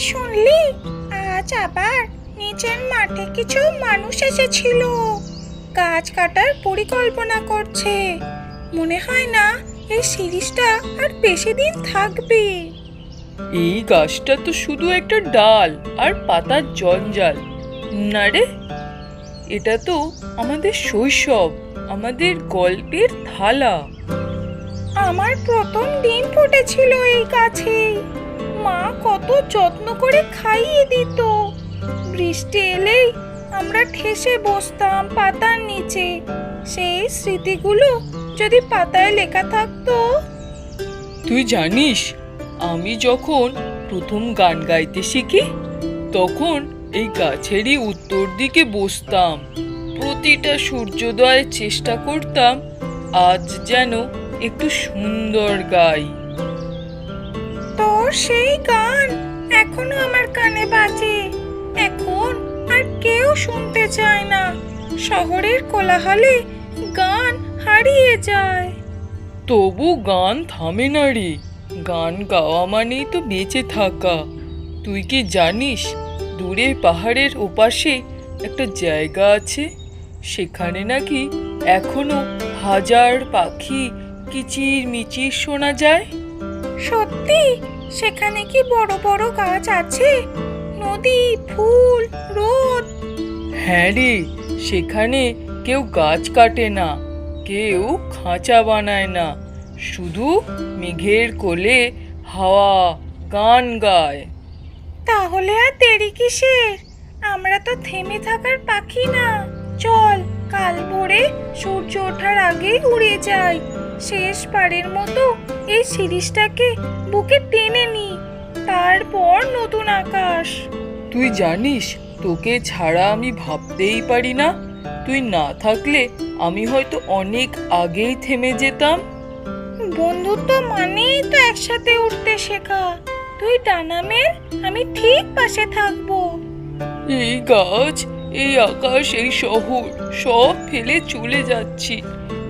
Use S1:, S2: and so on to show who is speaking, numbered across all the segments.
S1: শুনলি? আজ আবার নিচের মাঠে কিছু মানুষ এসেছিল। গাছ কাটার পরিকল্পনা করছে। মনে হয় না এই সিরিজটা আর বেশি দিন থাকবে।
S2: এই গাছটা তো শুধু একটা ডাল আর পাতার জঞ্জাল। না রে এটা তো আমাদের শৈশব আমাদের গল্পের থালা।
S1: আমার প্রথম ডিম ফুটেছিল এই গাছে। যত্ন করে খাইয়ে দিত। বৃষ্টি এলেই আমরা ঠেসে বসতাম পাতার নিচে। সেই স্মৃতিগুলো যদি পাতায় লেখা থাকতো।
S2: তুই জানিস আমি যখন প্রথম গান গাইতে শিখি তখন এই গাছেরই উত্তর দিকে বসতাম। প্রতিটা সূর্যোদয়ের চেষ্টা করতাম আজ যেন একটু সুন্দর গাই।
S1: তোর সেই গান শুনতে চায় না। শহরের কোলাহলে গান হারিয়ে যায়।
S2: তবু গান থামে না রে। গান গাওয়া মানেই তো বেঁচে থাকা। তুই কি জানিস দূরে পাহাড়ের ওপাশে একটা জায়গা আছে? সেখানে নাকি এখনও হাজার পাখি কিচির মিচির শোনা যায়?
S1: সত্যি? সেখানে কি বড় বড় গাছ আছে? নদী ফুল রোদ
S2: হ্যাঁ রে সেখানে কেউ গাছ কাটে না কেউ খাঁচা বানায় না শুধু মেঘের কোলে হাওয়া গান গায়।
S1: তাহলে আর দেরি কিসের? আমরা তো থেমে থাকার পাখি না। চল কাল ভোরে সূর্য ওঠার আগেই উড়ে যাই। শেষবারের মতো এই সিরিজটাকে বুকে টেনে নি। তারপর নতুন আকাশ।
S2: তুই জানিস তোকে ছাড়া আমি ভাবতেই পারি না। তুই না থাকলে আমি হয়তো অনেক আগেই থেমে যেতাম।
S1: বন্ধুত্ব মানেই তো একসাথে উঠতে শেখা। তুই ডানামের আমি ঠিক পাশে থাকব।
S2: এই গাছ এই আকাশ এই শহর সব ফেলে চলে যাচ্ছি।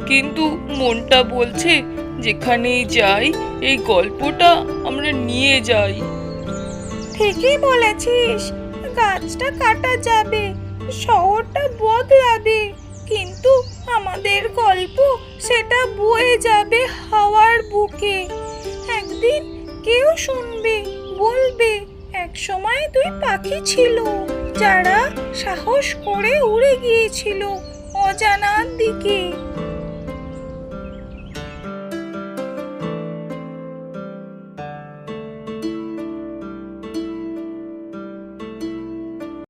S2: কিন্তু মনটা বলছে যেখানেই যাই এই গল্পটা আমরা নিয়ে যাই।
S1: ঠিকই বলেছিস। গাছটা কাটা যাবে, শহরটা বদলাবে। কিন্তু আমাদের গল্প সেটা বয়ে যাবে হাওয়ার বুকে। একদিন কেউ শুনবে, বলবে, এক সময় দুই পাখি ছিল যারা সাহস করে উড়ে গিয়েছিল অজানার দিকে।